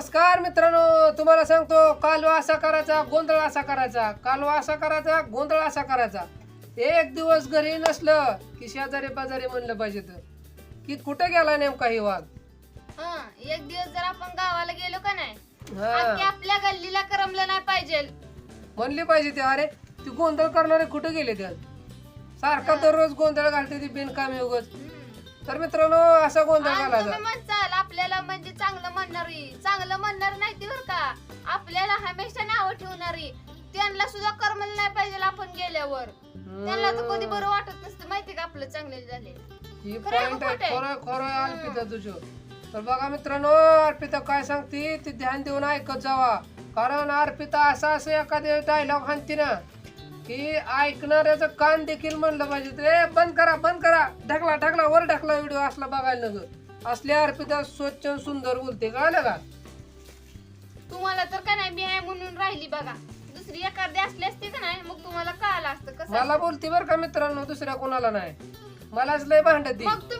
नमस्कार मित्रांनो तुम्हाला सांगतो कालवा असा करायचा गोंधळ असा करायचा कालवा असा करायचा गोंधळ असा करायचा. एक दिवस घरी नसलं की शेजारी पाजारी म्हणलं पाहिजे तर. की कुठे गेला नेमका ही वाघ हा एक दिवस जर आपण गावाला गेलो का नाही हा. आपल्या गल्लीला करमलं नाही पाहिजे. म्हणली पाहिजे ते अरे ती गोंधळ करणारे कुठे गेले त्या सारखा दररोज गोंधळ घालते ती बिनकामी उगच. तर मित्रांनो असा गोंधळ आणि घालायचा आपल्याला म्हणजे चांगलं म्हणणारी चांगलं म्हणणार नाही ती बरं का. आपल्याला हमेशा नावं ठेवणारी त्यांना सुद्धा करमलं नाही पाहिजे आपण गेल्यावर. त्यांना तर कधी बरं वाटत नसतं. माहिती का आपलं चांगले झाले? ही खरं आहे पॉइंट का आहे. खोटं आहे? खरं खरं आहे अर्पिता तुझं. तर बघा मित्रांनो अर्पिता काय सांगते? ते ध्यान देऊन ऐकत जावा. कारण अर्पिता असा असं एखाद्या डायलॉग हाणते ना की ऐकणाऱ्याचं कान देखील म्हणलं पाहिजे. ते बंद करा बंद करा. ढकला ढकला. वर ढकला व्हिडिओ असला बघायला नग असली अर्पिता स्वच्छ सुंदर बोलते कळलं का तुम्हाला तर का नाही मी आहे म्हणून राहिली बघा. दुसरी एखादी असली असती का नाही मग तुम्हाला कळालं असतं कसं मला बोलते बरं का मित्रांनो दुसऱ्या कोणाला नाही. मलाच लय भांडती. मग तुम्ही